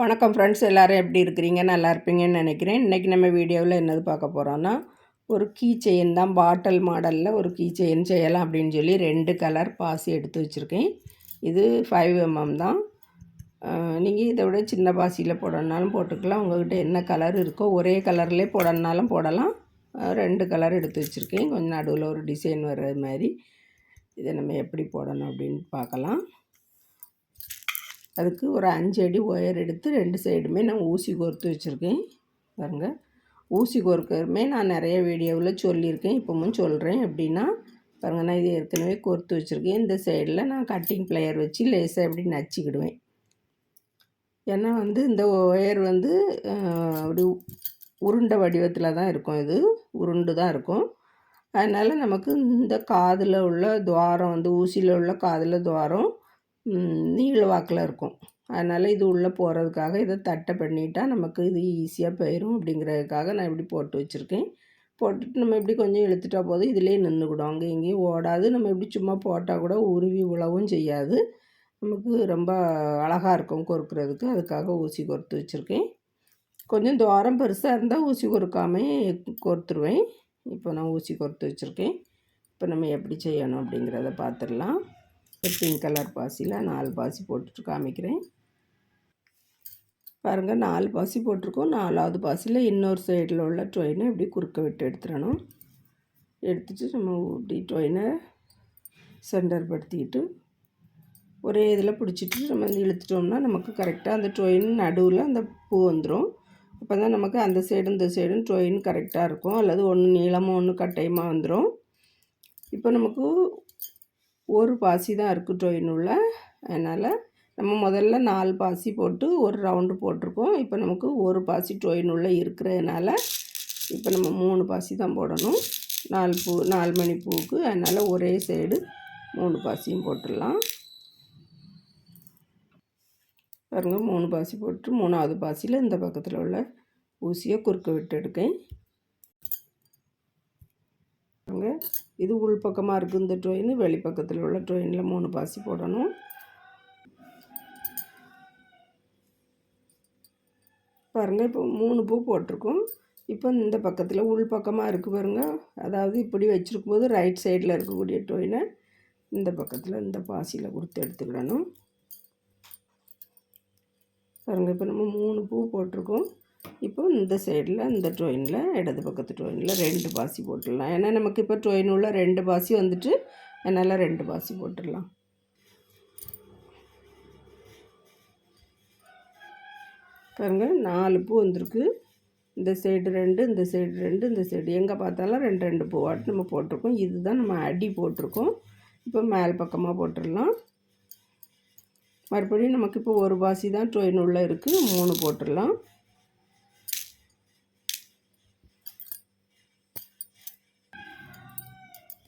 வணக்கம் ஃப்ரெண்ட்ஸ் எல்லோரும் எப்படி இருக்கிறீங்க? நல்லா இருப்பீங்கன்னு நினைக்கிறேன். இன்றைக்கி நம்ம வீடியோவில் என்னது பார்க்க போகிறோன்னா ஒரு கீ செயின் தான் பாட்டில் மாடலில் ஒரு கீ செயின் செய்யலாம் அப்படின்னு சொல்லி ரெண்டு கலர் பாசி எடுத்து வச்சுருக்கேன். இது ஃபைவ் எம்எம் தான். நீங்கள் இதை விட சின்ன பாசியில் போடணுனாலும் போட்டுக்கலாம். உங்கள்கிட்ட என்ன கலர் இருக்கோ ஒரே கலர்லேயே போடணுனாலும் போடலாம். ரெண்டு கலர் எடுத்து வச்சுருக்கேன். கொஞ்சம் நடுவில் ஒரு டிசைன் வர்றது மாதிரி. இதை நம்ம எப்படி போடணும் அப்படின்னு பார்க்கலாம். அதுக்கு ஒரு அஞ்சு அடி ஒயர் எடுத்து ரெண்டு சைடுமே நான் ஊசி கோர்த்து வச்சுருக்கேன். பாருங்கள் ஊசி கோர்க்கறமே நான் நிறைய வீடியோவில் சொல்லியிருக்கேன். இப்போவும் சொல்கிறேன். எப்படின்னா பாருங்கள் நான் இது ஏற்கனவே கோர்த்து வச்சுருக்கேன். இந்த சைடில் நான் கட்டிங் பிளேயர் வச்சு லேசாக எப்படி நச்சுக்கிடுவேன். ஏன்னா வந்து இந்த ஒயர் வந்து அப்படி உருண்டை வடிவத்தில் தான் இருக்கும் இது. உருண்டு தான் இருக்கும். அதனால் நமக்கு இந்த காதில் உள்ள துவாரம் வந்து ஊசியில் உள்ள காதில் துவாரம் நீள வாக்கில் இருக்கும். அதனால் இது உள்ளே போகிறதுக்காக இதை தட்டை பண்ணிட்டால் நமக்கு இது ஈஸியாக போயிடும் அப்படிங்கிறதுக்காக நான் இப்படி போட்டு வச்சுருக்கேன். போட்டுட்டு நம்ம இப்படி கொஞ்சம் இழுத்துட்டா போதும். இதிலே நின்றுக்கிடும். அங்கே இங்கேயும் ஓடாது. நம்ம இப்படி சும்மா போட்டால் கூட உருவி உழவும் செய்யாது. நமக்கு ரொம்ப அழகாக இருக்கும் கொறுக்கிறதுக்கு. அதுக்காக ஊசி கொறுத்து வச்சுருக்கேன். கொஞ்சம் துவாரம் பெருசாக இருந்தால் ஊசி கொறுக்காமே கொறுத்துருவேன். இப்போ நான் ஊசி கொறுத்து வச்சுருக்கேன். இப்போ நம்ம எப்படி செய்யணும் அப்படிங்கிறத பார்த்துடலாம். பிங்க் கலர் பாசியில் நாலு பாசி போட்டுட்டு காமிக்கிறேன். பாருங்கள் நாலு பாசி போட்டிருக்கோம். நாலாவது பாசியில் இன்னொரு சைடில் உள்ள ட்ரெயினை இப்படி குறுக்க விட்டு எடுத்துடணும். எடுத்துட்டு நம்ம இப்படி ட்ரெயினை சென்டர் படுத்திக்கிட்டு ஒரே இதில் பிடிச்சிட்டு நம்ம இழுத்துட்டோம்னா நமக்கு கரெக்டாக அந்த ட்ரெயின் நடுவில் அந்த பூ வந்துடும் அப்போ தான் நமக்கு அந்த சைடும் இந்த சைடும் ட்ரெயின் கரெக்டாக இருக்கும். அல்லது ஒன்று நீளமாக ஒன்று கட்டையமாக வந்துடும் இப்போ நமக்கு ஒரு பாசி தான் இருக்குது உள்ள. அதனால் நம்ம முதல்ல நாலு பாசி போட்டு ஒரு ரவுண்டு போட்டிருக்கோம். இப்போ நமக்கு ஒரு பாசி ட்ரெயினுள்ளே இருக்கிறதுனால இப்போ நம்ம மூணு பாசி தான் போடணும். நாலு பூ நாலு மணி பூவுக்கு. அதனால் ஒரே சைடு மூணு பாசியும் போட்டுடலாம். பாருங்கள் மூணு பாசி போட்டு மூணாவது பாசியில் இந்த பக்கத்தில் உள்ள ஊசியை குறுக்க விட்டு எடுக்கேன். இது உள்பக்கமாக இருக்குது இந்த ட்ரெயின் வெளிப்பக்கத்தில் உள்ள ட்ரெயினில் மூணு பாசி போடணும். பாருங்கள் இப்போ மூணு பூ போட்டிருக்கோம். இப்போ இந்த பக்கத்தில் உள் பக்கமாக இருக்குது பாருங்கள் அதாவது இப்படி வச்சுருக்கும் போது ரைட் சைடில் இருக்கக்கூடிய ட்ரெயினை இந்த பக்கத்தில் இந்த பாசியில் கொடுத்து எடுத்துக்கிடணும். பாருங்கள் இப்போ நம்ம மூணு பூ போட்டிருக்கோம். இப்போ இந்த சைடில் இந்த ட்ரெயினில் இடது பக்கத்து ட்ரெயினில் ரெண்டு பாசி போட்டுடலாம். ஏன்னா நமக்கு இப்போ ட்ரோயின் உள்ள ரெண்டு பாசி வந்துட்டு அதனால் ரெண்டு பாசி போட்டுடலாம். பாருங்க நாலு பூ வந்திருக்கு. இந்த சைடு ரெண்டு இந்த சைடு ரெண்டு இந்த சைடு எங்கே பார்த்தாலும் ரெண்டு ரெண்டு பூவாட்டு நம்ம போட்டிருக்கோம். இதுதான் நம்ம அடி போட்டிருக்கோம். இப்போ மேல் பக்கமாக போட்டுடலாம். மறுபடியும் நமக்கு இப்போ ஒரு பாசி தான் ட்ரெயின் உள்ளே இருக்குது மூணு போட்டுடலாம்.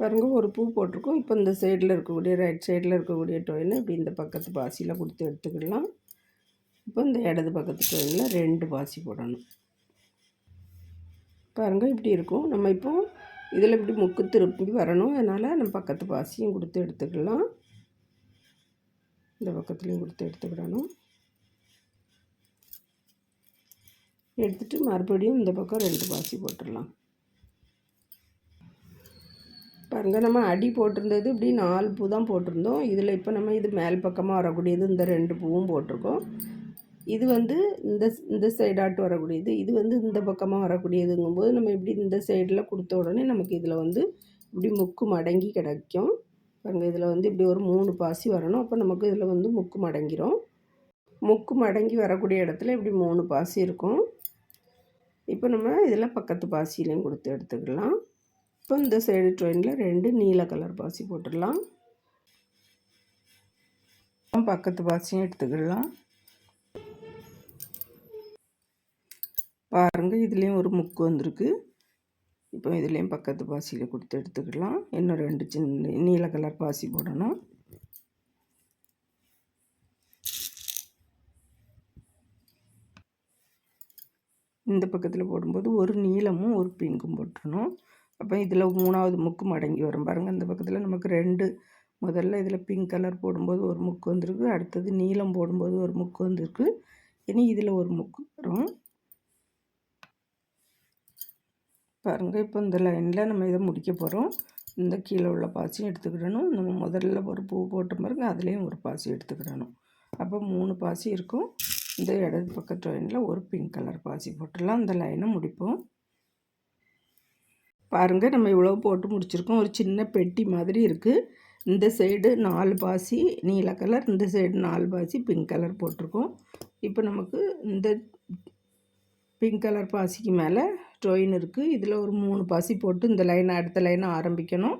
பாருங்கள் ஒரு பூ போட்டிருக்கோம். இப்போ இந்த சைடில் இருக்கக்கூடிய ரைட் சைடில் இருக்கக்கூடிய டொயினை இப்படி இந்த பக்கத்து பாசியில் கொடுத்து எடுத்துக்கிடலாம் இப்போ இந்த இடது பக்கத்து டொயினில் ரெண்டு பாசி போடணும். பாருங்கள் இப்படி இருக்கும். நம்ம இப்போ இதில் இப்படி முக்கு திருப்பி வரணும். அதனால் நம்ம பக்கத்து பாசியும் கொடுத்து எடுத்துக்கலாம். இந்த பக்கத்துலேயும் கொடுத்து எடுத்துக்கிடணும் எடுத்துகிட்டு மறுபடியும் இந்த பக்கம் ரெண்டு பாசி போட்டுடலாம். பாருங்கள் நம்ம அடி போட்டிருந்தது இப்படி நாலு பூ தான் போட்டிருந்தோம். இதில் இப்போ நம்ம இது மேல் பக்கமாக வரக்கூடியது இந்த ரெண்டு பூவும் போட்டிருக்கோம். இது வந்து இந்த இந்த சைடாட்டு வரக்கூடியது. இது வந்து இந்த பக்கமாக வரக்கூடியதுங்கும்போது நம்ம இப்படி இந்த சைடில் கொடுத்த உடனே நமக்கு இதில் வந்து இப்படி முக்கு மடங்கி கிடைக்கும். பாருங்கள் இதில் வந்து இப்படி ஒரு மூணு பாசி வரணும். அப்போ நமக்கு இதில் வந்து முக்கு மடங்கிரும். முக்கு மடங்கி வரக்கூடிய இடத்துல இப்படி மூணு பாசி இருக்கும். இப்போ நம்ம இதில் பக்கத்து பாசிலையும் கொடுத்து எடுத்துக்கலாம். இப்போ இந்த சைடு ட்ரெயினில் ரெண்டு நீல கலர் பாசி போட்டுடலாம். பக்கத்து பாசியும் எடுத்துக்கிடலாம். பாருங்கள் இதுலேயும் ஒரு முக்கு வந்திருக்கு. இப்போ இதுலேயும் பக்கத்து பாசியில் கொடுத்து எடுத்துக்கலாம் இன்னும் ரெண்டு சின்ன நீல கலர் பாசி போடணும். இந்த பக்கத்தில் போடும்போது ஒரு நீளமும் ஒரு பிங்கும் போட்டுடணும். அப்போ இதில் மூணாவது முக்கு மடங்கி வரும். பாருங்கள் இந்த பக்கத்தில் நமக்கு ரெண்டு. முதல்ல இதில் பிங்க் கலர் போடும்போது ஒரு முக்கு வந்திருக்கு. அடுத்தது நீலம் போடும்போது ஒரு முக்கு வந்திருக்கு. இனி இதில் ஒரு முக்கு வரும். பாருங்கள் இப்போ இந்த லைனில் நம்ம இதை முடிக்க போகிறோம் இந்த கீழே உள்ள பாசியும் எடுத்துக்கிடணும். நம்ம முதல்ல ஒரு பூ போட்ட பாருங்க அதுலேயும் ஒரு பாசி எடுத்துக்கிடணும். அப்போ மூணு பாசி இருக்கும். இந்த இடது பக்கத்து லைனில் ஒரு பிங்க் கலர் பாசி போட்டுடலாம். அந்த லைனை முடிப்போம். பாருங்கள் நம்ம இவ்வளோ போட்டு முடிச்சிருக்கோம். ஒரு சின்ன பெட்டி மாதிரி இருக்குது இந்த சைடு நாலு பாசி நீல கலர் இந்த சைடு நாலு பாசி பிங்க் கலர் போட்டிருக்கோம். இப்போ நமக்கு இந்த பிங்க் கலர் பாசிக்கு மேலே ட்ரோயின் இருக்குது இதில் ஒரு மூணு பாசி போட்டு இந்த லைனை அடுத்த லைனை ஆரம்பிக்கணும்.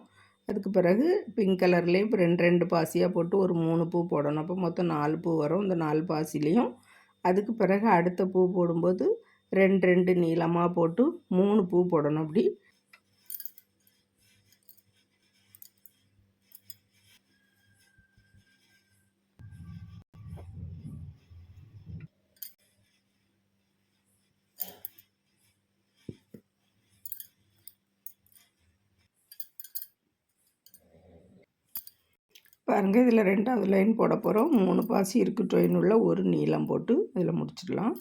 அதுக்கு பிறகு பிங்க் கலர்லேயும் இப்போ ரெண்டு ரெண்டு பாசியாக போட்டு ஒரு மூணு பூ போடணும். அப்போ மொத்தம் நாலு பூ வரும் இந்த நாலு பாசிலையும். அதுக்கு பிறகு அடுத்த பூ போடும்போது ரெண்டு ரெண்டு நீளமாக போட்டு மூணு பூ போடணும் அப்படி. பாருங்கள் இதில் ரெண்டாவது லைன் போட போகிறோம் மூணு பாசி இருக்குது ட்ரெயின் உள்ள. ஒரு நீளம் போட்டு இதில் முடிச்சிடலாம்.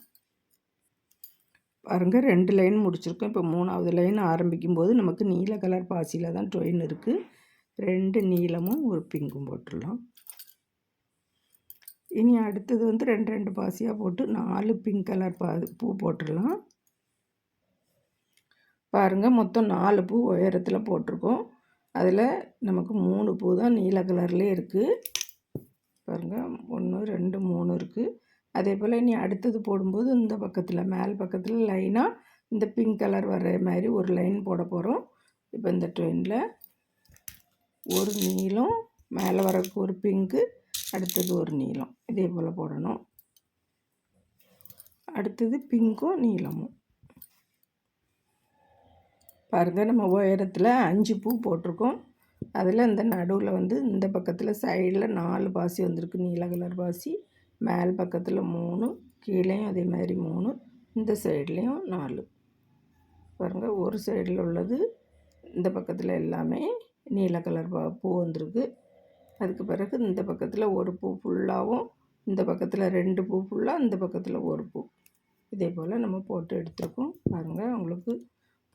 பாருங்கள் ரெண்டு லைன் முடிச்சிருக்கோம். இப்போ மூணாவது லைன் ஆரம்பிக்கும் போது நமக்கு நீல கலர் பாசியில் தான் ட்ரெயின் இருக்குது ரெண்டு நீளமும் ஒரு பிங்கும் போட்டுடலாம். இனி அடுத்தது வந்து ரெண்டு ரெண்டு பாசியாக போட்டு நாலு பிங்க் கலர் பா பூ போட்டுடலாம். பாருங்கள் மொத்தம் நாலு பூ உயரத்தில் போட்டிருக்கோம். அதில் நமக்கு மூணு பூ தான் நீல கலர்லேயே இருக்குது பாருங்கள் ஒன்று ரெண்டு மூணு இருக்குது அதே போல் இனி அடுத்தது போடும்போது இந்த பக்கத்தில் மேல் பக்கத்தில் லைனாக இந்த பிங்க் கலர் வர்ற மாதிரி ஒரு லைன் போட போகிறோம் இப்போ இந்த ட்ரெயினில் ஒரு நீளம் மேலே வரக்கு ஒரு பிங்க்கு அடுத்தது ஒரு நீளம். இதே போல் போடணும். அடுத்தது பிங்க்கும் நீளமும். பாருங்கள் நம்ம உயரத்தில் அஞ்சு பூ போட்டிருக்கோம். அதில் இந்த நடுவில் வந்து இந்த பக்கத்தில் சைடில் நாலு பாசி வந்திருக்கு நீல கலர் பாசி. மேல் பக்கத்தில் மூணு கீழேயும் அதே மாதிரி மூணு இந்த சைட்லேயும் நாலு. பாருங்கள் ஒரு சைடில் உள்ளது இந்த பக்கத்தில் எல்லாமே நீல கலர் பா பூ வந்திருக்கு. அதுக்கு பிறகு இந்த பக்கத்தில் ஒரு பூ ஃபுல்லாகவும் இந்த பக்கத்தில் ரெண்டு பூ ஃபுல்லாக இந்த பக்கத்தில் ஒரு பூ. இதே போல் நம்ம போட்டு எடுத்துருக்கோம். பாருங்கள் உங்களுக்கு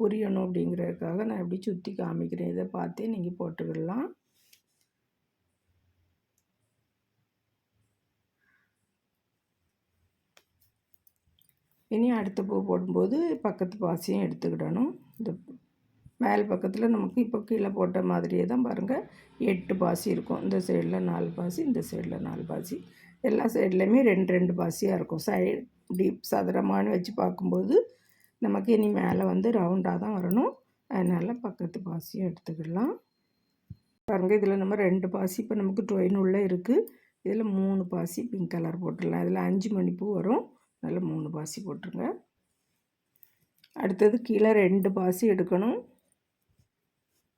புரியணும் அப்படிங்கிறதுக்காக நான் எப்படி சுற்றி காமிக்கிறேன். இதை பார்த்தே நீங்கள் போட்டுக்கிடலாம் இனி அடுத்த பூ போடும்போது பக்கத்து பாசியும் எடுத்துக்கிடணும். இந்த மேல் பக்கத்தில் நமக்கு இப்போ கீழே போட்ட மாதிரியே தான் பாருங்கள் எட்டு பாசி இருக்கும். இந்த சைடில் நாலு பாசி இந்த சைடில் நாலு பாசி. எல்லா சைட்லேயுமே ரெண்டு ரெண்டு பாசியாக இருக்கும். சைடு டீப் சதுரமானு வச்சு பார்க்கும்போது நமக்கு இனி மேலே வந்து ரவுண்டாக தான் வரணும். அதனால் பக்கத்து பாசியும் எடுத்துக்கிடலாம். பாருங்கள் இதில் நம்ம ரெண்டு பாசி இப்போ நமக்கு ட்ரெயின் உள்ளே இருக்குது இதில் மூணு பாசி பிங்க் கலர் போட்டுடலாம். இதில் அஞ்சு மணிப்பூ வரும். அதில் மூணு பாசி போட்டுருங்க. அடுத்தது கீழே ரெண்டு பாசி எடுக்கணும்.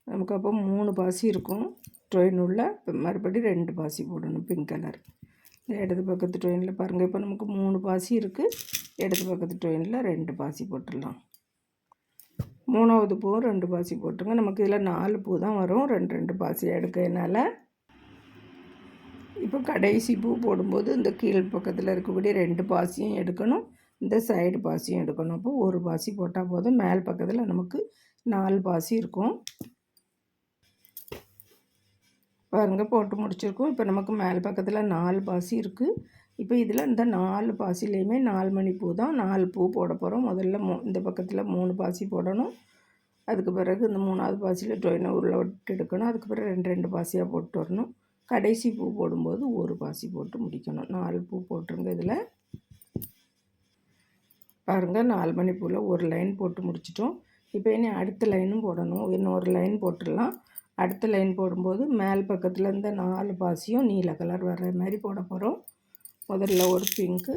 நமக்கு அப்போ மூணு பாசி இருக்கும். ட்ரெயின் உள்ள மறுபடி ரெண்டு பாசி போடணும் பிங்க் கலர் இடது பக்கத்து ட்ரெயினில் பாருங்கள் இப்போ நமக்கு மூணு பாசி இருக்குது இடது பக்கத்து ட்ரெயினில் ரெண்டு பாசி போட்டுடலாம். மூணாவது பூவும் ரெண்டு பாசி போட்டுருங்க. நமக்கு இதில் நாலு பூ தான் வரும். ரெண்டு ரெண்டு பாசி எடுக்கிறதுனால. இப்போ கடைசி பூ போடும்போது இந்த கீழ் பக்கத்தில் இருக்கக்கூடிய ரெண்டு பாசியும் எடுக்கணும். இந்த சைடு பாசியும் எடுக்கணும். அப்போ ஒரு பாசி போட்டால் போதும். மேல் பக்கத்தில் நமக்கு நாலு பாசி இருக்கும். பாருங்கள் போட்டு முடிச்சிருக்கோம். இப்போ நமக்கு மேல் பக்கத்தில் நாலு பாசி இருக்குது இப்போ இதில் இந்த நாலு பாசிலையுமே நாலு மணி பூ தான் நாலு பூ போட போகிறோம். முதல்ல மூ இந்த பக்கத்தில் மூணு பாசி போடணும். அதுக்கு பிறகு இந்த மூணாவது பாசியில் டொயினை உருளை விட்டு எடுக்கணும். அதுக்கு பிறகு ரெண்டு ரெண்டு பாசியாக போட்டு வரணும். கடைசி பூ போடும்போது ஒரு பாசி போட்டு முடிக்கணும். நாலு பூ போட்டுருங்க இதில். பாருங்கள் நாலு மணி பூவில் ஒரு லைன் போட்டு முடிச்சிட்டோம். இப்போ இனி அடுத்த லைனும் போடணும். இன்னும் ஒரு லைன் போட்டுடலாம். அடுத்த லைன் போடும்போது மேல் பக்கத்தில் இந்த நாலு பாசியும் நீல கலர் வர்ற மாதிரி போட போகிறோம். முதல்ல ஒரு பிங்க்கு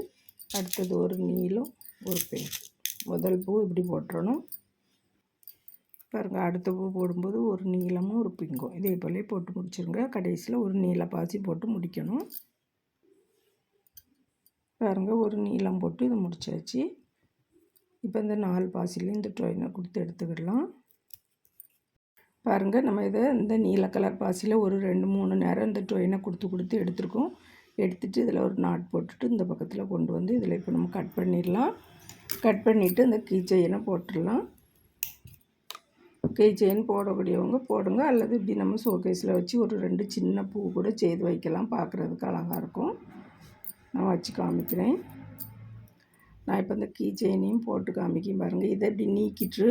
அடுத்தது ஒரு நீலம் ஒரு பிங்க் முதல் பூ இப்படி போட்டுறணும். பாருங்கள் அடுத்த பூ போடும்போது ஒரு நீளமும் ஒரு பிங்கும். இதே போலே போட்டு முடிச்சுருங்க. கடைசியில் ஒரு நீல பாசி போட்டு முடிக்கணும். பாருங்கள் ஒரு நீளம் போட்டு இதை முடிச்சாச்சு. இப்போ இந்த நாலு பாசிலையும் இந்த ட்ரெயினை கொடுத்து எடுத்துக்கிடலாம். பாருங்கள் நம்ம இதை இந்த நீல கலர் பாசியில் ஒரு ரெண்டு மூணு நேரம் இந்த ட்ரெயினை கொடுத்து கொடுத்து எடுத்துருக்கோம். எடுத்துகிட்டு இதில் ஒரு நாட் போட்டுட்டு இந்த பக்கத்தில் கொண்டு வந்து இதில் இப்போ நம்ம கட் பண்ணிடலாம். கட் பண்ணிவிட்டு இந்த கீ செயினை போட்டுடலாம். கீ செயின் போடக்கூடியவங்க போடுங்க. அல்லது இப்படி நம்ம ஷோகேஸில் வச்சு ஒரு ரெண்டு சின்ன பூ கூட செய்து வைக்கலாம். பார்க்குறதுக்கு அழகாக இருக்கும். நான் வச்சு காமிக்கிறேன். நான் இப்போ இந்த கீ செயினையும் போட்டு காமிக்கும் பாருங்கள் இதை இப்படி நீக்கிட்டு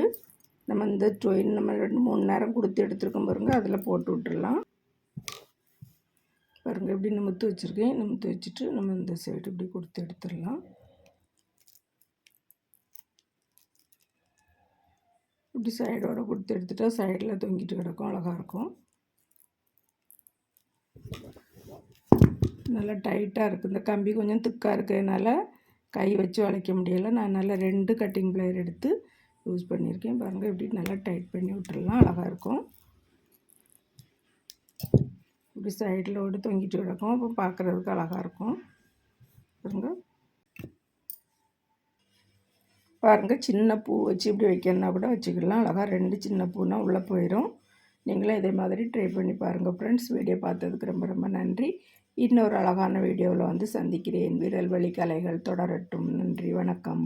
நம்ம இந்த டொயின் நம்ம ரெண்டு மூணு நேரம் கொடுத்து எடுத்துருக்கோம் பாருங்கள் அதில் போட்டு விட்டுடலாம். பாருங்கள் இப்படி நிமித்து வச்சுருக்கேன். நிமித்து வச்சுட்டு நம்ம இந்த சைடு இப்படி கொடுத்து எடுத்துடலாம். இப்படி சைடோடு கொடுத்து எடுத்துட்டா சைடில் தொங்கிட்டு கிடக்கும் அழகாக இருக்கும். நல்லா டைட்டாக இருக்குது இந்த கம்பி கொஞ்சம் திக்காக இருக்கிறதுனால கை வச்சு வளைக்க முடியலை. நான் நல்லா ரெண்டு கட்டிங் பிளேயர் எடுத்து யூஸ் பண்ணியிருக்கேன். பாருங்கள் இப்படி நல்லா டைட் பண்ணி விட்டுடலாம். அழகாக இருக்கும். இப்படி சைடில் விட்டு தொங்கிட்டு கிடக்கும். அப்போ பார்க்குறதுக்கு அழகாக இருக்கும். பாருங்கள் பாருங்கள் சின்ன பூ வச்சு இப்படி வைக்கணுன்னா கூட வச்சுக்கலாம். அழகாக ரெண்டு சின்ன பூனா உள்ளே போயிடும் நீங்களும் இதே மாதிரி ட்ரை பண்ணி பாருங்கள் ஃப்ரெண்ட்ஸ் வீடியோ பார்த்ததுக்கு ரொம்ப ரொம்ப நன்றி. இன்னொரு அழகான வீடியோவில் வந்து சந்திக்கிறேன். விரல் வழி கலைகள் தொடரட்டும். நன்றி வணக்கம்.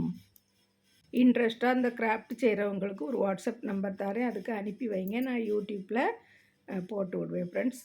இன்ட்ரெஸ்ட்டாக அந்த கிராஃப்ட் செய்கிறவங்களுக்கு ஒரு வாட்ஸ்அப் நம்பர் தரேன். அதுக்கு அனுப்பி வைங்க. நான் யூடியூப்பில் போட்டு விடுவேன் ஃப்ரெண்ட்ஸ்